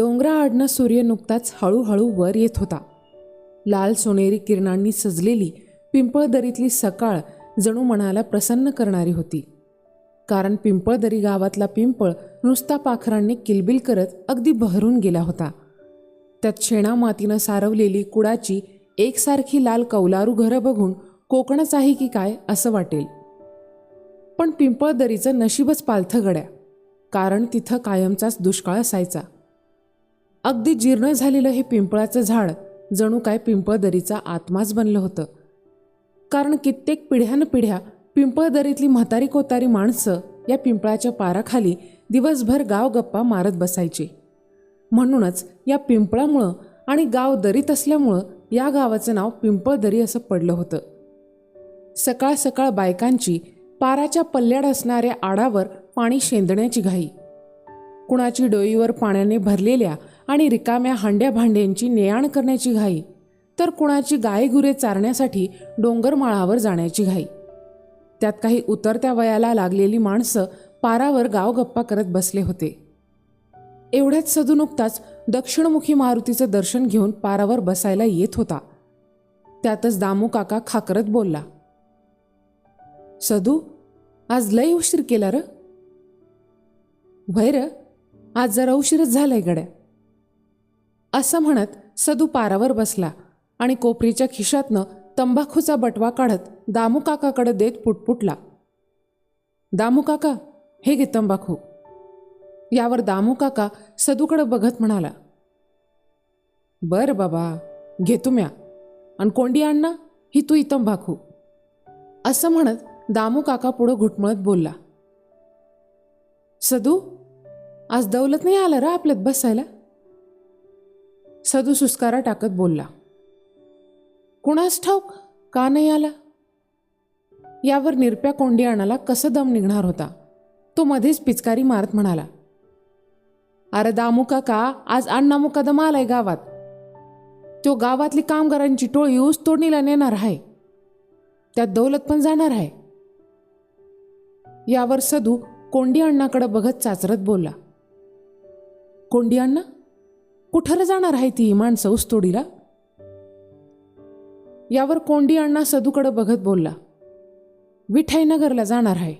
डोंगराआडनं सूर्य नुकताच हळूहळू वर येत होता. लाल सोनेरी किरणांनी सजलेली पिंपळदरीतली सकाळ जणू मनाला प्रसन्न करणारी होती. कारण पिंपळदरी गावातला पिंपळ नुसता पाखरांनी किलबिल करत अगदी बहरून गेला होता. त्यात शेणा मातीनं सारवलेली कुडाची एकसारखी लाल कौलारू घरं बघून कोकणच आहे की काय असं वाटेल. पण पिंपळदरीचं नशीबच पालथं गड्या कारण तिथं कायमचाच दुष्काळ असायचा. अगदी जीर्ण झालेलं हे पिंपळाचं झाड जणू काय पिंपळदरीचा आत्माच बनलं होतं. कारण कित्येक पिढ्यानपिढ्या पिंपळदरीतली म्हातारी कोतारी माणसं या पिंपळाच्या पाराखाली दिवसभर गाव गप्पा मारत बसायची. म्हणूनच या पिंपळामुळं आणि गाव दरीत असल्यामुळं या गावाचं नाव पिंपळदरी असं पडलं होतं. सकाळ सकाळ बायकांची पाराच्या पल्ल्याड असणाऱ्या आडावर पाणी शेंदण्याची घाई. कुणाची डोईवर पाण्याने भरलेल्या आणि रिकाम्या हांड्या भांड्यांची नेआण करण्याची घाई तर कुणाची गायगुरे चारण्यासाठी डोंगरमाळावर जाण्याची घाई. त्यात काही उतरत्या वयाला लागलेली माणसं पारावर गावगप्पा करत बसले होते. एवढ्यात सदू नुकताच दक्षिणमुखी मारुतीचं दर्शन घेऊन पारावर बसायला येत होता. त्यातच दामू काका खाकरत बोलला सदू आज लय उशीर केला र. व्हय र आज जरा उशीरच झालाय गड्या. असं म्हणत सदू पारावर बसला आणि कोपरीच्या खिशातनं तंबाखूचा बटवा काढत दामूकाकाकडे देत पुटपुटला. दामू काका हे घे तंबाखू. यावर दामू काका सदूकडे बघत म्हणाला बर बाबा घेतो म्या. आणि कोंडी अण्णा ही तू तंबाखू. असं म्हणत दामू काका पुढं घुटमळत बोलला सदू आज दौलत नाही आलं रा आपल्यात बसायला? सदू सुस्कारा टाकत बोलला. कुणास ठाऊक? का नाही आला? यावर निरप्या कोंडियाणाला कसं दम निघणार होता? तो मध्येच पिचकारी मारत म्हणाला. अरे दामू काका आज अण्णा मुकादम आलाय गावात. तो गावातली कामगारांची टोळी ऊस तोडणीला नेणार आहे. त्यात दौलत पण जाणार आहे. यावर सदू कोंडी अण्णाकडे बघत चाचरत बोलला. कोंडी अण्णा कुठं जाणार आहे ती माणसं ऊसतोडीला? यावर कोंडी अण्णा सदूकडं बघत बोलला विठाईनगरला जाणार आहे.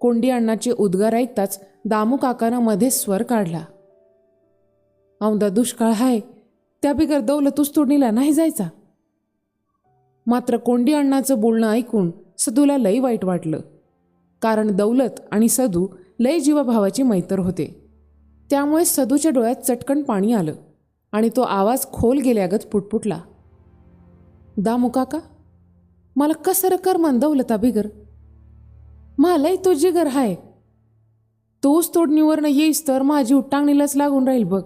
कोंडी अण्णाचे उद्गार ऐकताच दामू काकानं मध्येच स्वर काढला. औंदा दुष्काळ हाय त्या बिगर दौलत ऊसतोडणीला नाही जायचा. मात्र कोंडी अण्णाचं बोलणं ऐकून सदूला लई वाईट वाटलं. कारण दौलत आणि सदू लय जीवाभावाची मैत्र होते. त्यामुळे सदूच्या डोळ्यात चटकन पाणी आलं आणि तो आवाज खोल गेल्यागत पुटपुटला. दामू काका मला कसर कर मन दौलता बिगर. मलाही तो जिगर हाय. तोच तोडणीवरनं येईस तर माझी उट्टांगणीलाच लागून राहील बघ.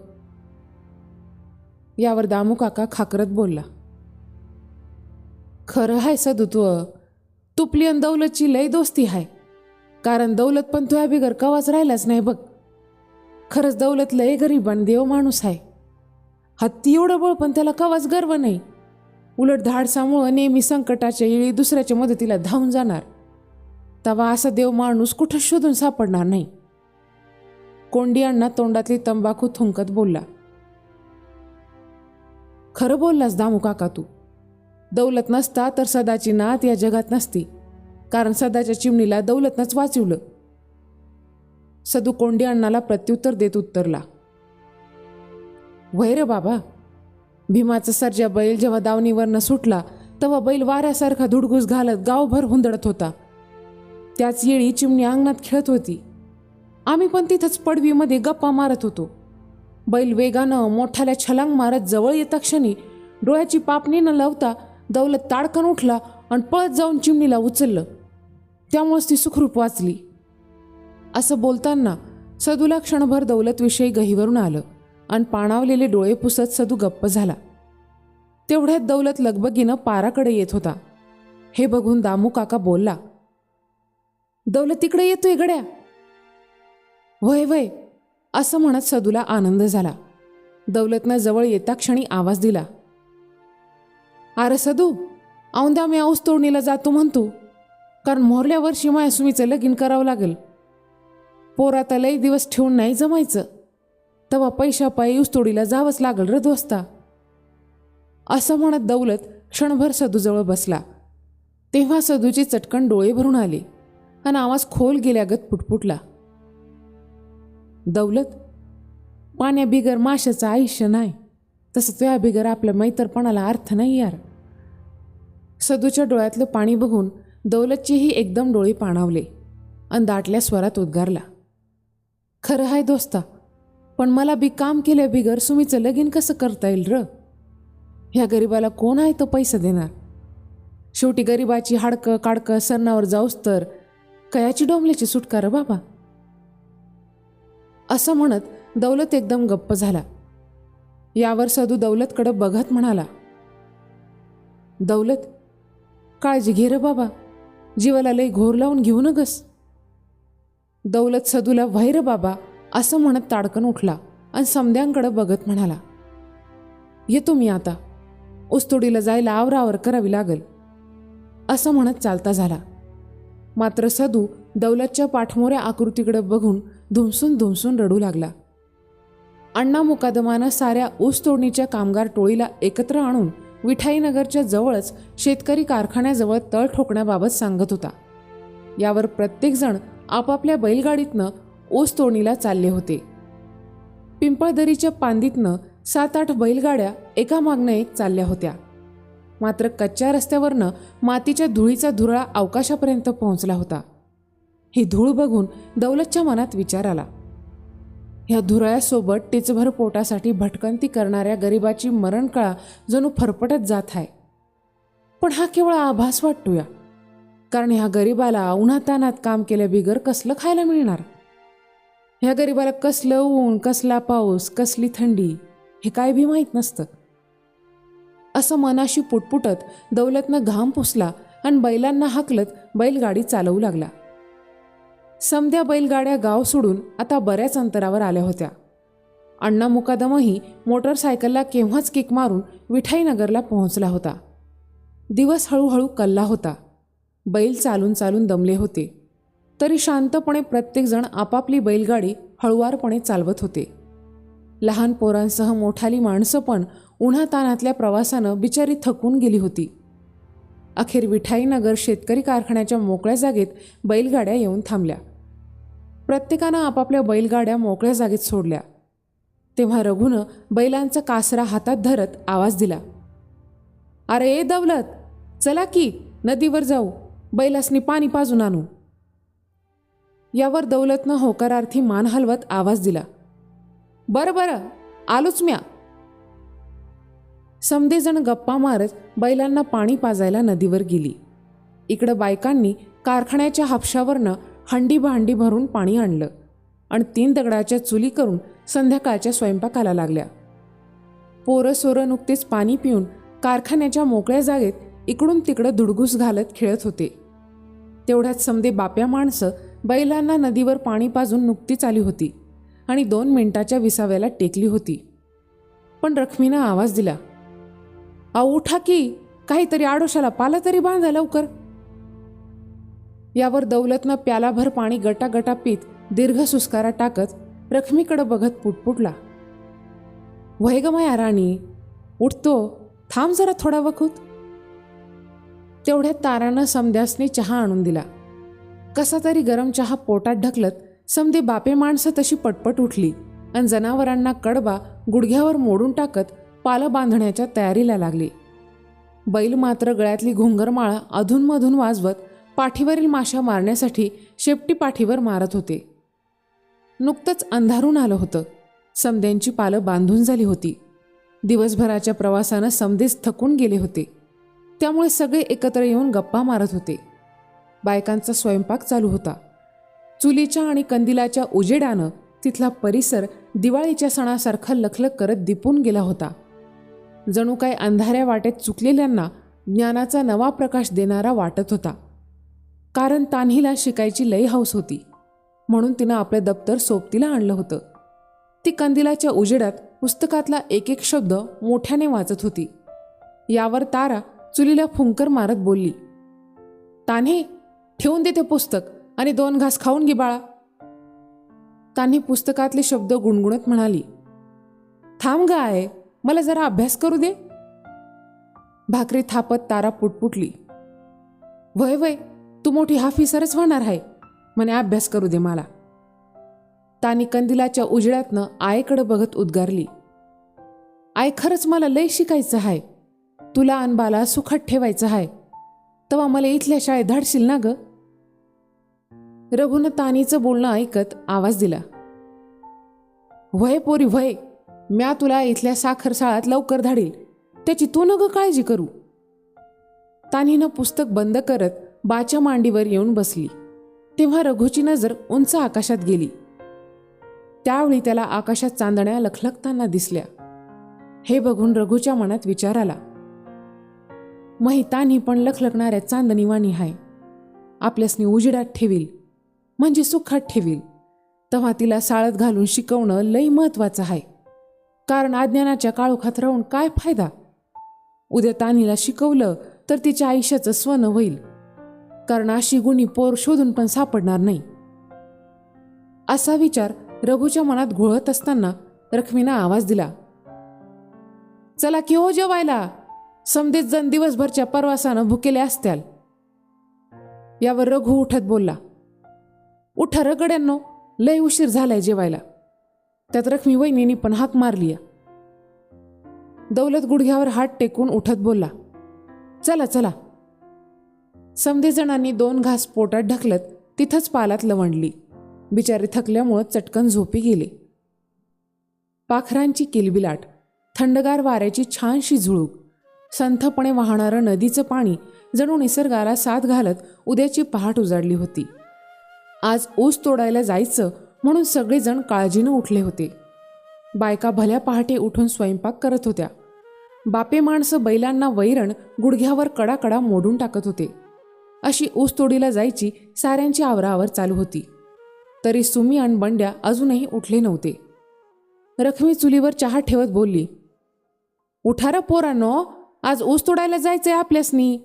यावर दामू काका खाकरत बोलला. खरं हाय सदुत्व तुपली अन दौलतची लय दोस्ती हाय. कारण दौलत पण तुया बिगर कवाच राहिलाच नाही बघ. खरंच दौलत लय गरीब आणि देव माणूस आहे. हत्ती एवढं बळ पण त्याला कवाच गर्व नाही. उलट धाडसामुळं नेहमी संकटाच्या येळी दुसऱ्याच्या मदतीला धावून जाणार. तवा असा देव माणूस कुठं शोधून सापडणार नाही. कोंडी अण्णा तोंडातली तंबाखू थुंकत बोलला. खरं बोललास दामू काका तू. दौलत नसता तर सदाची नात या जगात नसती. कारण सदाच्या चिमणीला दौलतनंच वाचवलं. सदू कोंडी अण्णाला प्रत्युत्तर देत उत्तरला वैर बाबा भीमाचा सर्जा बैल जेव्हा दावणीवरनं सुटला तेव्हा बैल वाऱ्यासारखा धुडगूस घालत गावभर हुंदडत होता. त्याच येळी चिमणी अंगणात खेळत होती. आम्ही पण तिथंच पडवीमध्ये गप्पा मारत होतो. बैल वेगानं मोठ्याला छलांग मारत जवळ येता क्षणी डोळ्याची पापणी न लावता दौलत ताडकन उठला आणि पळत जाऊन चिमणीला उचललं. त्यामुळेच ती सुखरूप वाचली. असं बोलताना सदूला क्षणभर दौलतविषयी गहीवरून आलं आणि पाणावलेले डोळे पुसत सदू गप्प झाला. तेवढ्यात दौलत लगबगीनं पाराकडे येत होता. हे बघून दामू काका बोलला दौलत तिकडे येतोय गड्या वय वय असं म्हणत सदूला आनंद झाला. दौलतनं जवळ येता क्षणी आवाज दिला अरे सदू औंदा मी औस तोडणीला जातो म्हणतो कारण मोरल्या वर्षी सुमीचं लगीन करावं लागेल. पोराता लई दिवस ठेवून नाही जमायचं. तवा पैशापायी उसतोडीला जावंच लागल र दोस्ता. असं म्हणत दौलत क्षणभर सदूजवळ बसला. तेव्हा सदूची चटकन डोळे भरून आले आणि आवाज खोल गेल्यागत पुटपुटला. दौलत पाण्या बिगर माशाचं आयुष्य नाही. तसं तुया बिगर आपल्या मैत्रपणाला अर्थ नाही यार. सदूच्या डोळ्यातलं पाणी बघून दौलतचेही एकदम डोळे पाणावले आणि दाटल्या स्वरात उद्गारला. खरं आहे दोस्ता. पण मला बी काम केल्या बिगर सुमीचं लगीन कसं करता येईल र? ह्या गरिबाला कोण आहे तो पैसा देणार? शेवटी गरिबाची हाडकं काडकं सरणावर जाऊस तर कयाची डोंबल्याची सुटका र बाबा? असं म्हणत दौलत एकदम गप्प झाला. यावर सदू दौलतकडं बघत म्हणाला. दौलत काळजी घे रे बाबा. जीवाला लई घोर लावून घेऊ नगस. दौलत सदूला वैर बाबा असं म्हणत ताडकन उठला आणि समद्यांकडे बघत म्हणाला येतो मी आता. ऊसतोडीला जायला आवरावर करावी लागल. असं म्हणत चालता झाला. मात्र सदू दौलतच्या पाठमोऱ्या आकृतीकडे बघून धुमसून धुमसून रडू लागला. अण्णा मुकादमानं साऱ्या ऊस तोडणीच्या कामगार टोळीला एकत्र आणून विठाईनगरच्या जवळच शेतकरी कारखान्याजवळ तळ ठोकण्याबाबत सांगत होता. यावर प्रत्येकजण आपापल्या बैलगाडीतनं ओस तोडणीला चालले होते. पिंपळदरीच्या पांदीतनं सात आठ बैलगाड्या एका मागणं एक चालल्या होत्या. मात्र कच्च्या रस्त्यावरनं मातीच्या धुळीचा धुरळा अवकाशापर्यंत पोहोचला होता. ही धूळ बघून दौलतच्या मनात विचार आला. ह्या धुरळ्यासोबत टिचभर पोटासाठी भटकंती करणाऱ्या गरिबाची मरणकळा जणू फरफटत जात आहे पण हा केवळ आभास वाटतोया. कारण ह्या गरिबाला उन्हातानात काम केल्या बिगर कसलं खायला मिळणार? ह्या गरिबाला कसलं ऊन कसला पाऊस कसली थंडी हे काय बी माहीत नसतं. असं मनाशी पुटपुटत दौलतनं घाम पुसला आणि बैलांना हाकलत बैलगाडी चालवू लागला. समद्या बैलगाड्या गाव सोडून आता बऱ्याच अंतरावर आल्या होत्या. अण्णा मुकादमही मोटरसायकलला केव्हाच किक मारून विठाईनगरला पोहोचला होता. दिवस हळूहळू कल्ला होता. बैल चालून चालून दमले होते. तरी शांतपणे प्रत्येकजण आपापली बैलगाडी हळुवारपणे चालवत होते. लहान पोरांसह मोठाली माणसं पण उन्हातानातल्या प्रवासानं बिचारी थकून गेली होती. अखेर विठाईनगर शेतकरी कारखान्याच्या मोकळ्या जागेत बैलगाड्या येऊन थांबल्या. प्रत्येकानं आपापल्या बैलगाड्या मोकळ्या जागेत सोडल्या. तेव्हा रघुनं बैलांचा कासरा हातात धरत आवाज दिला. अरे ए दौलत! चला की नदीवर जाऊ. बैलासनी पाणी पाजून आणू. यावर दौलतनं होकारार्थी मान हलवत आवाज दिला. बरं बरं आलोच म्या. समदेजण गप्पा मारत बैलांना पाणी पाजायला नदीवर गेली. इकडं बायकांनी कारखान्याच्या हापशावरनं हंडी भांडी भरून पाणी आणलं आणि तीन दगडाच्या चुली करून संध्याकाळच्या स्वयंपाकाला लागल्या. पोरं सोरं नुकतेच पाणी पिऊन कारखान्याच्या मोकळ्या जागेत इकडून तिकडं धुडगूस घालत खेळत होते. तेवढ्यात समदे बाप्या माणसं बैलांना नदीवर पाणी पाजून नुकतीच आली होती आणि दोन मिनिटाच्या विसाव्याला टेकली होती. पण रखमीनं आवाज दिला अहो उठा की काहीतरी आडोशाला पाला तरी बांधा लवकर. यावर दौलतनं प्यालाभर पाणी गटागटा पीत दीर्घ सुस्कारा टाकत रखमीकडं बघत पुटपुटला वय ग माया राणी उठतो थांब जरा थोडा वखूत. तेवढ्यात तारानं समद्यासने चहा आणून दिला. कसा तरी गरम चहा पोटात ढकलत समदे बापे माणसं तशी पटपट उठली आणि जनावरांना कडबा गुडघ्यावर मोडून टाकत पालं बांधण्याच्या तयारीला लागली. बैल मात्र गळ्यातली घुंगरमाळा अधूनमधून वाजवत पाठीवरील माशा मारण्यासाठी शेपटी पाठीवर मारत होते. नुकतंच अंधारून आलं होतं. समद्यांची पालं बांधून झाली होती. दिवसभराच्या प्रवासानं समदेच थकून गेले होते. त्यामुळे सगळे एकत्र येऊन गप्पा मारत होते. बायकांचा स्वयंपाक चालू होता. चुलीच्या आणि कंदिलाच्या उजेडानं तिथला परिसर दिवाळीच्या सणासारखा लखलख करत दिपून गेला होता. जणू काय अंधाऱ्या वाटेत चुकलेल्यांना ज्ञानाचा नवा प्रकाश देणारा वाटत होता. कारण तान्हीला शिकायची लई हौस होती. म्हणून तिनं आपलं दप्तर सोबतीला आणलं होतं. ती कंदिलाच्या उजेडात पुस्तकातला एक एक शब्द मोठ्याने वाचत होती. यावर तारा चुलीला फुंकर मारत बोलली तान्हे ठेवून दे ते पुस्तक आणि दोन घास खाऊन घे बाळा. तान्ही पुस्तकातले शब्द गुणगुणत म्हणाली थांब ग आहे मला जरा अभ्यास करू दे. भाकरी थापत तारा पुटपुटली वय वय तू मोठी हाफिसरच होणार आहे म्हणे अभ्यास करू दे मला. तानी कंदिलाच्या उजेडातनं आईकडे बघत उद्गारली आई खरंच मला लय शिकायचं आहे तुला अनबाला सुखात ठेवायचं आहे तेव्हा मला इथल्या शाळेत धाडशील ना ग? रघुनं तानीचं बोलणं ऐकत आवाज दिला. व्हय पोरी व्हय म्या तुला इथल्या साखर शाळात लवकर धाडील. त्याची तू न ग काळजी करू. तानीनं पुस्तक बंद करत बाच्या मांडीवर येऊन बसली. तेव्हा रघुची नजर उंच आकाशात गेली. त्यावेळी त्याला आकाशात चांदण्या लखलखताना दिसल्या. हे बघून रघुच्या मनात विचार आला. महितानी पण लखलखणाऱ्या चांदणीवाणी हाय. आपल्यासनी उजिडात ठेवील म्हणजे सुखात ठेवील. तेव्हा तिला साळत घालून शिकवणं लई महत्वाचं आहे कारण अज्ञानाच्या काळोखात राहून काय फायदा? उद्या तानीला शिकवलं तर तिच्या आयुष्याचं स्वन होईल. कारण अशी गुणी पोर शोधून पण सापडणार नाही. असा विचार रघूच्या मनात घोळत असताना रखमीनं आवाज दिला. चला की हो जेवायला. समदेत जण दिवसभरच्या परवासानं भुकेले असत्याल. यावर रघु उठत बोलला उठा रगड्यांनो लय उशीर झालाय जेवायला. त्यात रखमी वहिनीने पण हाक मारली दौलत गुडघ्यावर हात टेकून उठत बोलला चला चला. समधी जणांनी दोन घास पोटात ढकलत तिथंच पालात लवंडली. बिचारी थकल्यामुळं चटकन झोपी गेले. पाखरांची किलबिलाट थंडगार वाऱ्याची छानशी झुळूक संथपणे वाहणारं नदीचं पाणी जणू निसर्गाला साथ घालत उद्याची पहाट उजाडली होती. आज ऊस तोडायला जायचं म्हणून सगळेजण काळजीनं उठले होते. बायका भल्या पहाटे उठून स्वयंपाक करत होत्या. बापे माणसं बैलांना वैरण गुडघ्यावर कडाकडा मोडून टाकत होते. अशी ऊस तोडीला जायची साऱ्यांची आवराआवर चालू होती. तरी सुमी आणि बंड्या अजूनही उठले नव्हते. रखमी चुलीवर चहा ठेवत बोलली उठारा पोरांनो आज ऊस तोडायला जायचंय आपल्यासनी.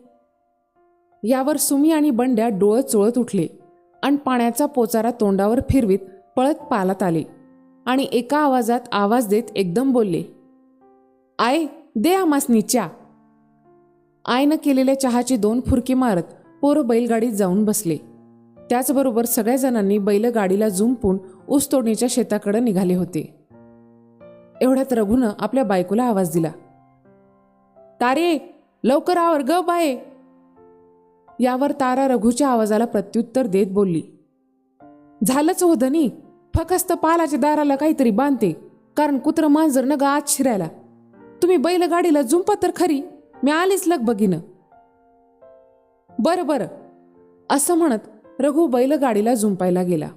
यावर सुमी आणि बंड्या डोळत चोळत उठले आणि पाण्याचा पोचारा तोंडावर फिरवीत पळत पालात आले आणि एका आवाजात आवाज देत एकदम बोलले आय दे आमासनी च्या. आईनं केलेल्या चहाची दोन फुरकी मारत पोरं बैलगाडीत जाऊन बसले. त्याचबरोबर सगळ्या जणांनी बैलगाडीला जुंपून ऊस तोडणीच्या शेताकडे निघाले होते. एवढ्यात रघुनं आपल्या बायकोला आवाज दिला तारे लवकर आवर ग बाये. यावर तारा रघुच्या आवाजाला प्रत्युत्तर देत बोलली. झालंच हो धनी फकस्त पालाच्या दाराला काहीतरी बांधते कारण कुत्र मांजर न ग आत शिरायला. तुम्ही बैलगाडीला जुंपा तर खरी मी आलीच लगबगीनं. बरं बरं असं म्हणत रघु बैलगाडीला जुंपायला गेला.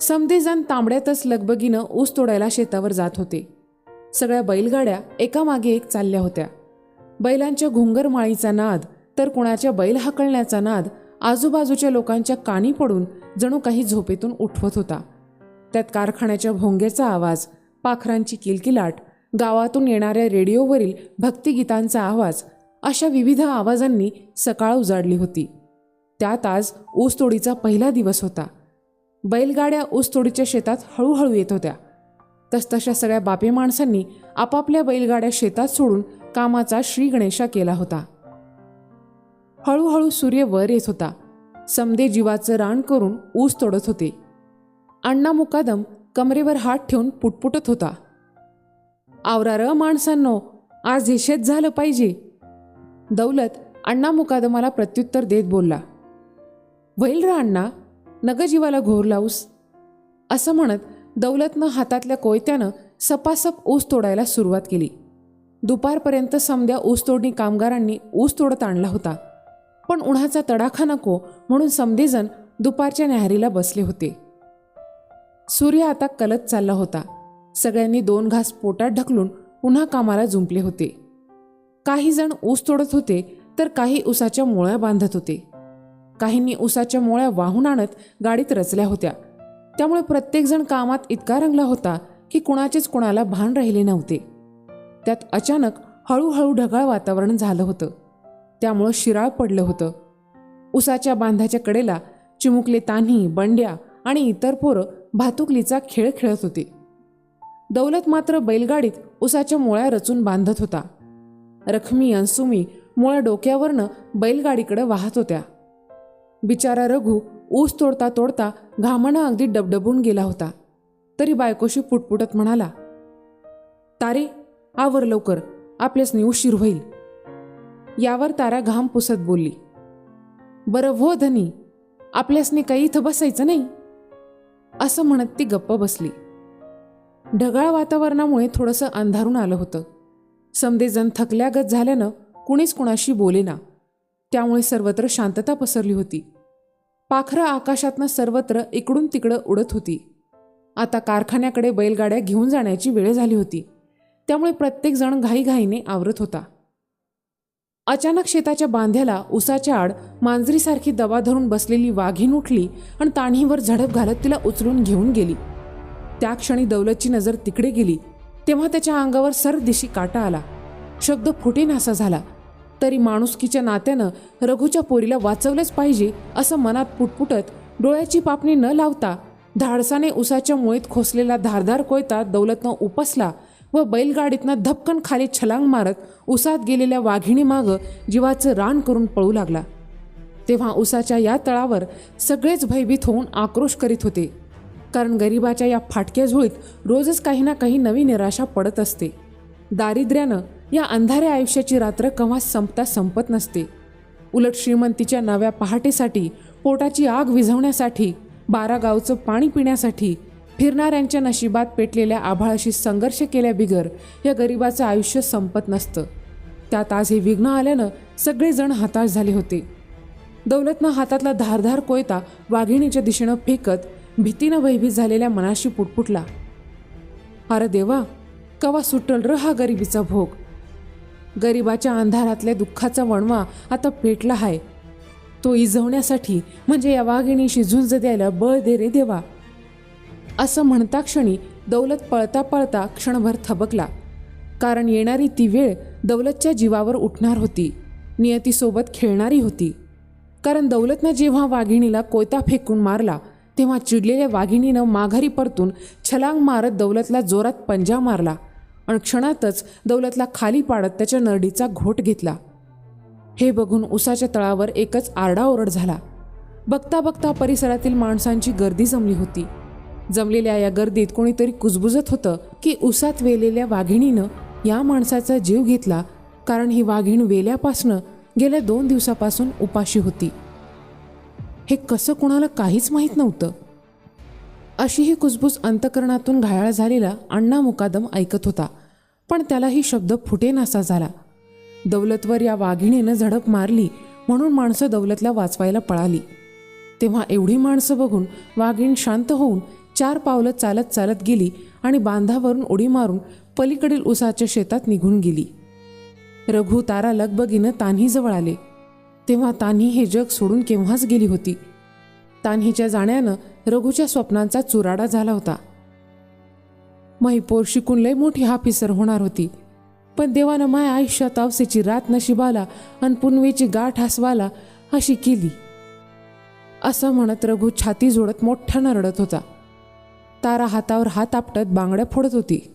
समधेजण तांबड्यातच लगबगीनं ऊस तोडायला शेतावर जात होते. सगळ्या बैलगाड्या एकामागे एक चालल्या होत्या. बैलांच्या घुंगर माळीचा नाद तर कुणाच्या बैल हाकलण्याचा नाद आजूबाजूच्या लोकांच्या कानी पडून जणू काही झोपेतून उठवत होता. त्यात कारखान्याच्या भोंग्याचा आवाज पाखरांची किलकिलाट गावातून येणाऱ्या रेडिओवरील भक्तिगीतांचा आवाज अशा विविध आवाजांनी सकाळ उजाडली होती. त्यात आज ऊसतोडीचा पहिला दिवस होता. बैलगाड्या ऊसतोडीच्या शेतात हळूहळू येत होत्या. तसतशा सगळ्या बापे माणसांनी आपापल्या बैलगाड्या शेतात सोडून कामाचा श्री गणेशा केला होता. हळूहळू सूर्य वर येत होता. समदे जीवाचं रान करून ऊस तोडत होते. अण्णा मुकादम कमरेवर हात ठेवून पुटपुटत होता. आवरा र माणसांनो आज हे शेत झालं पाहिजे. दौलत अण्णा मुकादमाला प्रत्युत्तर देत बोलला. वैल र अण्णा नगजीवाला घोर लावूस असं म्हणत दौलतनं हातातल्या कोयत्यानं सपासप ऊस तोडायला सुरुवात केली. दुपारपर्यंत समद्या ऊसतोडणी कामगारांनी ऊस तोडत आणला होता. पण उन्हाचा तडाखा नको म्हणून समधेजण दुपारच्या न्याहारीला बसले होते. सूर्य आता कलत चालला होता. सगळ्यांनी दोन घास पोटात ढकलून पुन्हा कामाला जुंपले होते. काही जण ऊस तोडत होते तर काही ऊसाच्या मोळ्या बांधत होते. काहींनी ऊसाच्या मोळ्या वाहून आणत गाडीत रचल्या होत्या. त्यामुळे प्रत्येकजण कामात इतका रंगला होता की कुणाचेच कुणाला भान राहिले नव्हते. त्यात अचानक हळूहळू ढगाळ वातावरण झालं होतं. त्यामुळं शिराळ पडलं होतं. उसाच्या बांधाच्या कडेला चिमुकले तान्ही बंड्या आणि इतर पोरं भातुकलीचा खेळ खेळत होते. दौलत मात्र बैलगाडीत उसाच्या मुळ्या रचून बांधत होता. रखमी अंसुमी मुळ्या डोक्यावरनं बैलगाडीकडे वाहत होत्या. बिचारा रघु ऊस तोडता तोडता घामानं अगदी डबडबून गेला होता. तरी बायकोशी पुटपुटत म्हणाला तारे आवर लवकर आपल्यासनी उशीर होईल. यावर तारा घाम पुसत बोलली बरं हो धनी आपल्यासनी काही इथं बसायचं नाही. असं म्हणत ती गप्प बसली. ढगाळ वातावरणामुळे थोडंसं अंधारून आलं होतं. समदेजण थकल्यागत झाल्यानं कुणीच कुणाशी बोलेना. त्यामुळे सर्वत्र शांतता पसरली होती. पाखरं आकाशातनं सर्वत्र इकडून तिकडं उडत होती. आता कारखान्याकडे बैलगाड्या घेऊन जाण्याची वेळ झाली होती. त्यामुळे प्रत्येकजण घाईघाईने आवरत होता. अचानक शेताच्या बांध्याला उसाच्या आड मांजरीसारखी दबा धरून बसलेली वाघीण उठली आणि ताणीवर झडप घालत तिला उचलून घेऊन गेली. त्या क्षणी दौलतची नजर तिकडे गेली तेव्हा त्याच्या अंगावर सर दिशी काटा आला. शब्द फुटेनासा झाला. तरी माणुसकीच्या नात्यानं रघुच्या पोरीला वाचवलंच पाहिजे असं मनात पुटपुटत डोळ्याची पापणी न लावता धाडसाने उसाच्या मुळीत खोसलेला धारधार कोयता दौलतनं उपसला व बैलगाडीतनं धपकन खाली छलांग मारत उसात गेलेल्या वाघिणीमागं जीवाचं रान करून पळू लागला. तेव्हा उसाच्या या तळावर सगळेच भयभीत होऊन आक्रोश करीत होते. कारण गरिबाच्या या फाटक्या झुळीत रोजच काही ना काही नवी निराशा पडत असते. दारिद्र्यानं या अंधाऱ्या आयुष्याची रात्र केव्हा संपता संपत नसते. उलट श्रीमंतीच्या नव्या पहाटेसाठी पोटाची आग विझवण्यासाठी बारा गावचं पाणी पिण्यासाठी फिरणाऱ्यांच्या नशिबात पेटलेल्या आभाळाशी संघर्ष केल्या बिगर या गरिबाचं आयुष्य संपत नसतं. त्यात आज हे विघ्न आल्यानं सगळेजण हताश झाले होते. दौलतनं हातातला धारधार कोयता वाघिणीच्या दिशेनं फेकत भीतीनं भयभीत झालेल्या मनाशी पुटपुटला. अरे देवा कवा सुटल र हा गरिबीचा भोग. गरिबाच्या अंधारातल्या दुःखाचा वणवा आता पेटला आहे तो इजवण्यासाठी म्हणजे या वाघिणीशी झुंज द्यायला बळ दे रे देवा. असं म्हणता क्षणी दौलत पळता पळता क्षणभर थबकला. कारण येणारी ती वेळ दौलतच्या जीवावर उठणार होती. नियतीसोबत खेळणारी होती. कारण दौलतनं जेव्हा वाघिणीला कोयता फेकून मारला तेव्हा चिडलेल्या वाघिणीनं माघारी परतून छलांग मारत दौलतला जोरात पंजा मारला. आणि क्षणातच दौलतला खाली पाडत त्याच्या नरडीचा घोट घेतला. हे बघून उसाच्या तळावर एकच आरडाओरड झाला. बघता बघता परिसरातील माणसांची गर्दी जमली होती. जमलेल्या या गर्दीत कोणीतरी कुजबुजत होतं की उसात वेलेल्या वाघिणीनं या माणसाचा जीव घेतला कारण ही वाघीण वेल्यापासनं गेल्या दोन दिवसापासून उपाशी होती. हे कसं कोणाला काहीच माहीत नव्हतं. अशी ही कुजबूज अंतकरणातून घायाळ झालेला अण्णा मुकादम ऐकत होता. पण त्यालाही शब्द फुटेनासा झाला. दौलतवर या वाघिणीनं झडप मारली म्हणून माणसं दौलतला वाचवायला पळाली. तेव्हा एवढी माणसं बघून वाघीण शांत होऊन चार पावलं चालत चालत गेली आणि बांधावरून उडी मारून पलीकडील उसाच्या शेतात निघून गेली. रघु तारा लगबगीनं तान्हीजवळ आले. तेव्हा तान्ही हे जग सोडून केव्हाच गेली होती? तान्हीच्या जाण्यानं रघुच्या स्वप्नांचा चुराडा झाला होता. महिपोर शिकून लय मोठी हाफिसर होणार होती. पण देवानं माय आयुष्यात अवसेची रात नशिबाला आणि पुनवेची गाठ हसवाला अशी केली. असं म्हणत रघु छाती जोडत मोठ्यानं रडत होता. तारा हातावर हात आपटत बांगड्या फोडत होती.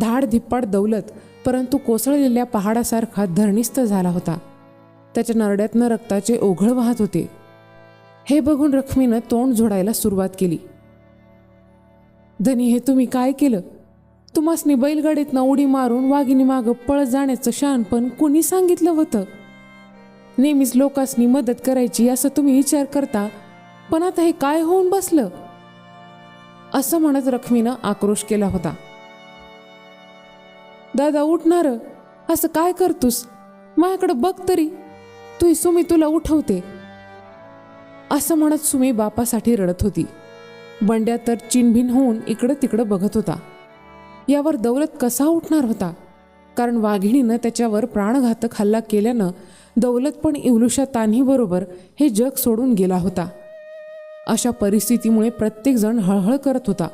धाड धिप्पाड दौलत परंतु कोसळलेल्या पहाडासारखा धरणीस्थ झाला होता. त्याच्या नरड्यातनं रक्ताचे ओघळ वाहत होते. हे बघून रखमीनं तोंड झोडायला सुरुवात केली. धनी हे तुम्ही काय केलं? तुम्हासनी बैलगाडीतनं उडी मारून वाघिणी मागं पळत जाण्याचं शहाणपण कुणी सांगितलं होतं? नेहमीच लोकांसनी मदत करायची असं तुम्ही विचार करता पण आता हे काय होऊन बसलं? असं म्हणत रखमीनं आक्रोश केला होता. दादा उठणार? असं काय करतोस? माझ्याकडे बघ तरी. तुही सुमी तुला उठवते. असं म्हणत सुमी बापासाठी रडत होती. बंड्या तर चिनभिन होऊन इकडं तिकडं बघत होता. यावर दौलत कसा उठणार होता? कारण वाघिणीनं त्याच्यावर प्राणघातक हल्ला केल्यानं दौलत पण इवलुशा तान्हीबरोबर हे जग सोडून गेला होता. अशा परिस्थितीमुळे प्रत्येकजण हळहळ करत होता.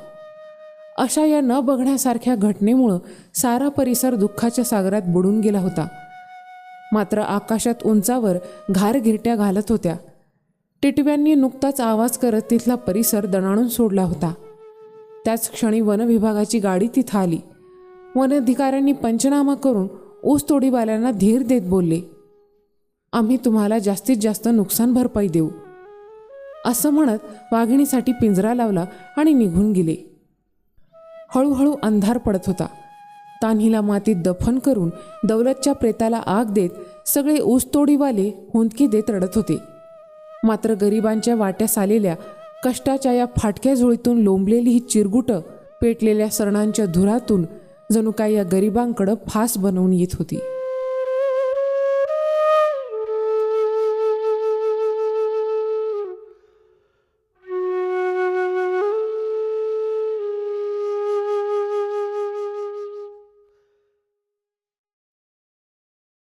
अशा या न बघण्यासारख्या घटनेमुळं सारा परिसर दुःखाच्या सागरात बुडून गेला होता. मात्र आकाशात उंचावर घारघिरट्या घालत होत्या. टिटव्यांनी नुकताच आवाज करत तिथला परिसर दणाणून सोडला होता. त्याच क्षणी वनविभागाची गाडी तिथं आली. वन अधिकाऱ्यांनी पंचनामा करून ऊसतोडीवाल्यांना धीर देत बोलले आम्ही तुम्हाला जास्तीत जास्त नुकसान भरपाई देऊ. असं म्हणत वाघिणीसाठी पिंजरा लावला आणि निघून गेले. हळूहळू अंधार पडत होता. तान्हीला मातीत दफन करून दौलतच्या प्रेताला आग देत सगळे ऊसतोडीवाले हुंदकी देत रडत होते. मात्र गरिबांच्या वाट्यास आलेल्या कष्टाच्या या फाटक्या झोळीतून लोंबलेली ही चिरगुटं पेटलेल्या सरणांच्या धुरातून जणू काय या गरिबांकडं फास बनवून येत होती.